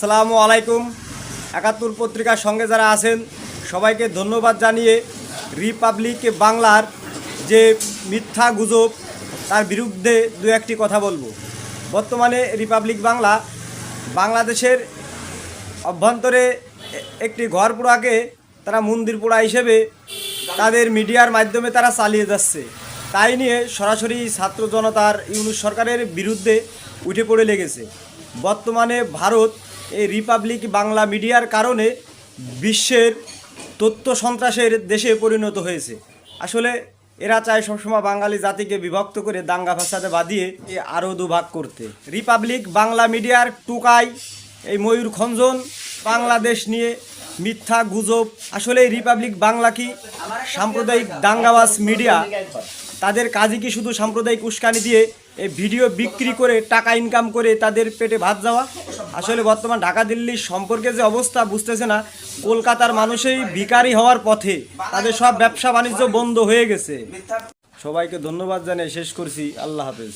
আসসালামু আলাইকুম। একাত্তর পত্রিকার সঙ্গে যারা আছেন, সবাইকে ধন্যবাদ জানিয়ে রিপাবলিক বাংলার যে মিথ্যা গুজব, তার বিরুদ্ধে দু একটি কথা বলব। বর্তমানে রিপাবলিক বাংলা বাংলাদেশের অভ্যন্তরে একটি ঘর পোড়াকে তারা মন্দির পোড়া হিসেবে তাদের মিডিয়ার মাধ্যমে তারা চালিয়ে যাচ্ছে। তাই নিয়ে সরাসরি ছাত্র জনতার ইউনুস সরকারের বিরুদ্ধে উঠে পড়ে লেগেছে। বর্তমানে ভারত এই রিপাবলিক বাংলা মিডিয়ার কারণে বিশ্বের তথ্য সন্ত্রাসের দেশে পরিণত হয়েছে। আসলে এরা চায় সবসময় বাঙালি জাতিকে বিভক্ত করে দাঙ্গা বাদিয়ে এ আরও দুভাগ করতে। রিপাবলিক বাংলা মিডিয়ার টুকাই এই ময়ূর খঞ্জন বাংলাদেশ নিয়ে মিথ্যা গুজব। আসলে রিপাবলিক বাংলা কি সাম্প্রদায়িক দাঙ্গাবাজ মিডিয়া? তাদের কাজই কি শুধু সাম্প্রদায়িক উস্কানি দিয়ে এই ভিডিও বিক্রি করে টাকা ইনকাম করে তাদের পেটে ভাত যাওয়া? আসলে বর্তমান ঢাকা দিল্লির সম্পর্কে যে অবস্থা বুঝতেছে না, কলকাতার মানুষেই ভিকারি হওয়ার পথে তাদের সব ব্যবসা বাণিজ্য বন্ধ হয়ে গেছে। সবাইকে ধন্যবাদ জানিয়ে শেষ করছি। আল্লাহ হাফেজ।